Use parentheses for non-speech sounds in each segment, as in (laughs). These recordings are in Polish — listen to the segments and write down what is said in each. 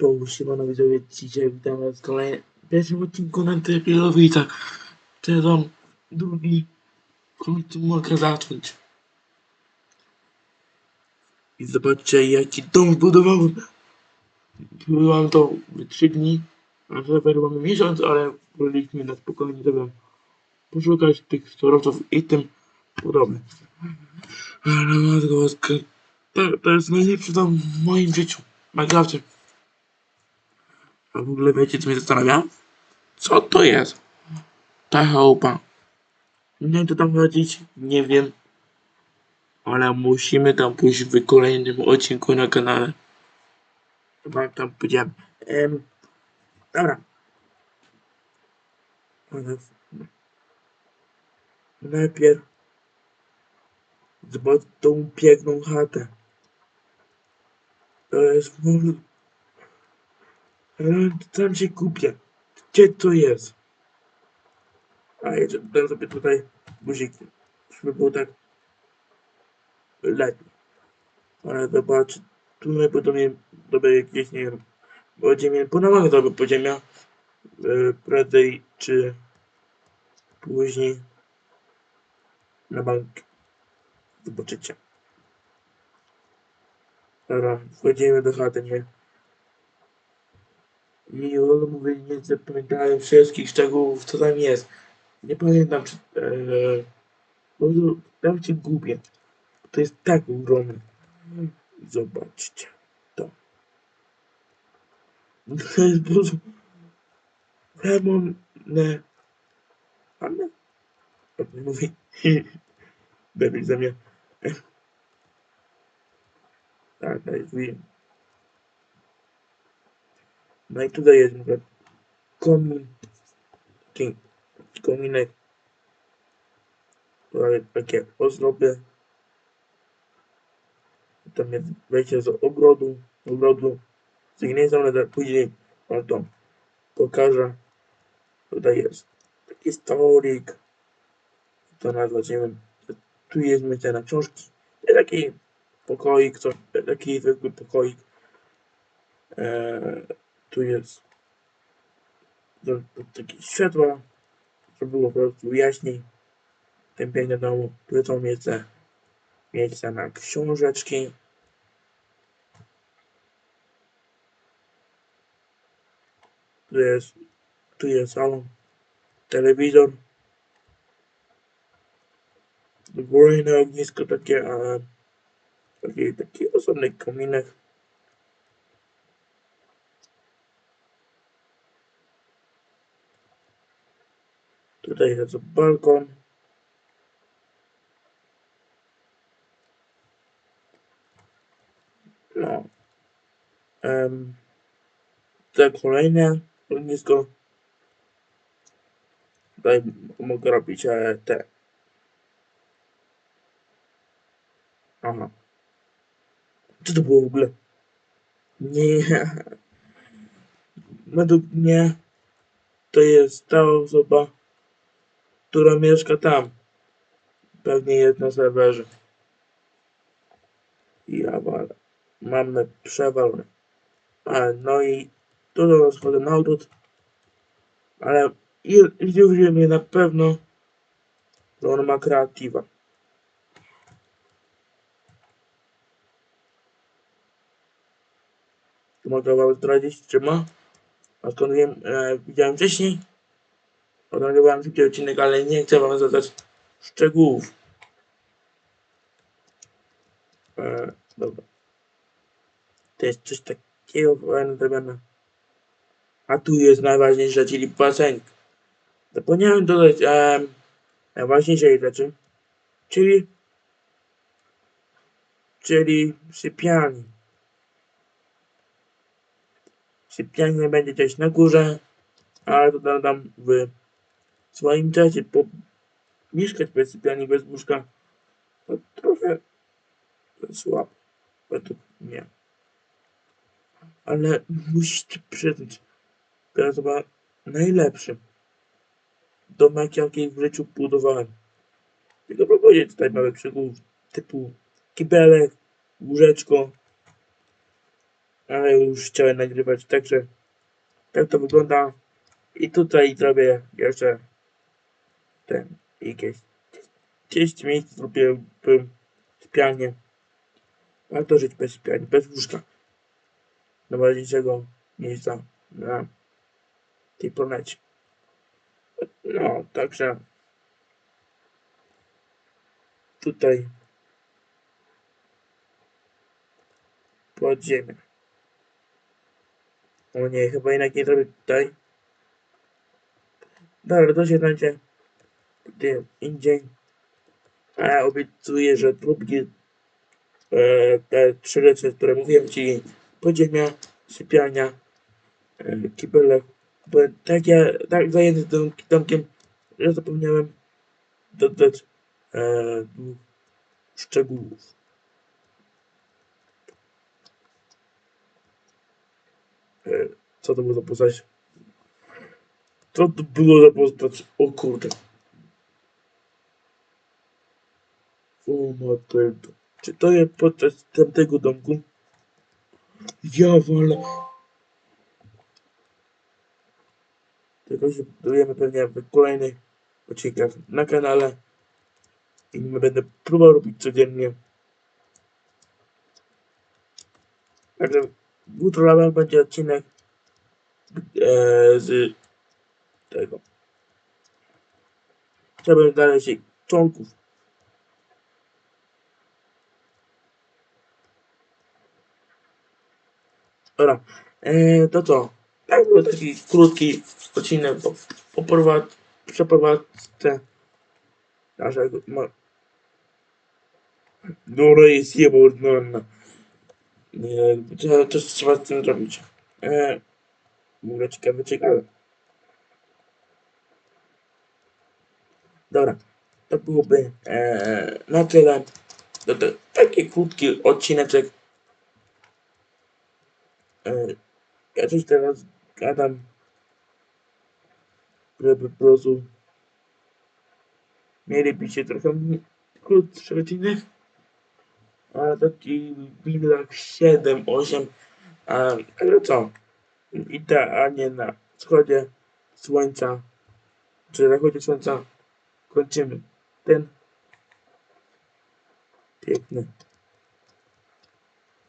To siemano widzowie, dzisiaj witam was w kolejnym pierwszym odcinku na Terpilowicach. Sezon drugi, końcu mogę zacząć. I zobaczcie jaki dom zbudowałem. Byłam to w 3 dni, a serwer mamy miesiąc, ale woleliśmy na spokojnie sobie poszukać tych surowców i tym podobne. Ale matko to, to jest najlepszy dom w moim życiu. w Minecrafcie. A w ogóle wiecie, co mnie zastanawia? Co to jest? Ta chałupa. Nie wiem, co tam chodzić, nie wiem. Ale musimy tam pójść w kolejnym odcinku na kanale. Chyba tam pójdziemy. Em, dobra. Najpierw zobacz tą piękną chatę. To jest tam się kupię. Gdzie to jest? A jeszcze dam sobie tutaj guziki. Żeby było tak lepiej. Ale zobacz, tu najprawdopodobniej dobre jakieś, nie wiem, podziemie, ponownie to podziemia. Yy, prędzej czy później na bank. Zobaczycie. Dobra, wchodzimy do chaty, nie? I on mówi, nie zapamiętałem wszystkich szczegółów, co tam jest. Nie pamiętam, czy... Prostu tam się gubię. To jest tak ogromne. Zobaczcie to. (laughs) To jest po prostu... Lemon... Ne... Ale... Jak mówi... (laughs) Debil ze. Tak, tak, wiem. No i tutaj jest mówię, komin, taki kominek, takie ozdoby. Tam jest wejście z ogrodu, ogrodu z gniezdą, ale później wam to pokażę. Tutaj jest taki stolik, to nazwać, nie wiem, tu jest miejsce na książki, jest taki pokoik, co, taki zwykły pokoik. Eee, tu jest do, do takie światła, żeby było po prostu jaśniej tym pięknym domu. Są miejsce, miejsca na książeczki. Tu jest, tu jest salon, telewizor. Górne ognisko takie, a taki, taki osobny kominek. Tutaj jest balkon. No. Um, te kolejne ognisko. Tutaj mogę robić e, te. Aha. Co to było w ogóle? Nie. (laughs) Według mnie to jest ta osoba, która mieszka tam. Pewnie jest na serwerze. Ja walę. Mamy przewalone. A, no i tu do nas wchodzę na odwrót. Ale zdziwił mnie na pewno, że on ma kreatywa. Mogę wam zdradzić, czy ma? A skąd wiem, e, widziałem wcześniej. Nagrywałem szybki odcinek, ale nie chcę wam zadać szczegółów. E, dobra. To jest coś takiego fajnego zrobione. A tu jest najważniejsza, czyli basen. Zapomniałem dodać e, najważniejszej rzeczy, czyli czyli sypialni. Sypialnia będzie gdzieś na górze, ale to dodam w swoim czasie, bo mieszkać bez sypialni, bez łóżka, to trochę słabo, według mnie. Ale musicie przyznać, to jest chyba najlepszy domek, jaki w życiu budowałem. Tylko proponuję tutaj małe szczegółów, typu kibelek, łóżeczko, ale już chciałem nagrywać, także tak to wygląda. I tutaj zrobię jeszcze ten jakieś 10 miejsc zrobiłbym sypialnię. Warto żyć bez sypialni, bez łóżka. Najważniejszego miejsca na tej planecie. No, także tutaj pod ziemię. O nie, chyba jednak nie zrobię tutaj. Dobra, to się będzie gdzie indziej. A obiecuję, że próbki e, te trzy rzeczy, które mówiłem ci, podziemia, sypialnia, e, kibelek, byłem tak, ja, tak zajęty tym domkiem, że zapomniałem dodać dwóch szczegółów. E, co to było za postać? Co to było za postać? O kurde. O. Czy to jest podczas tamtego domku? Ja wolę. Tylko się budujemy pewnie w kolejnych odcinkach na kanale. I będę próbował robić codziennie. Także jutro rano będzie odcinek e, z tego. Chciałbym znaleźć członków Dobra, eee, to co? Tak był taki krótki odcinek po, po prowad, przeprowadzce naszego ma... Dobra jest. Nie, trzeba, coś trzeba z tym zrobić. Eee, mówię ciekawe, ciekawe. Dobra, to byłoby eee, na tyle. To, to, taki krótki odcineczek Ja coś teraz gadam, żeby po prostu mielibyście trochę krótszy odcinek, ale taki widok 7, 8, a, ale co, idealnie na wschodzie słońca, czy zachodzie słońca kończymy ten piękny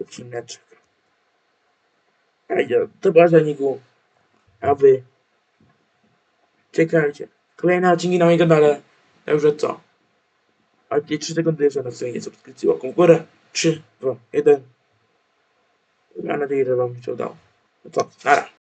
odcineczek. Ej, to Błażeniku. A wy czekajcie. Kolejne odcinki na moim kanale. Także co? A 3 sekundy jeszcze na stronie subskrypcji łaką w górę. 3, 2, 1. Mam nadzieję, że wam się udało. No co? Nara.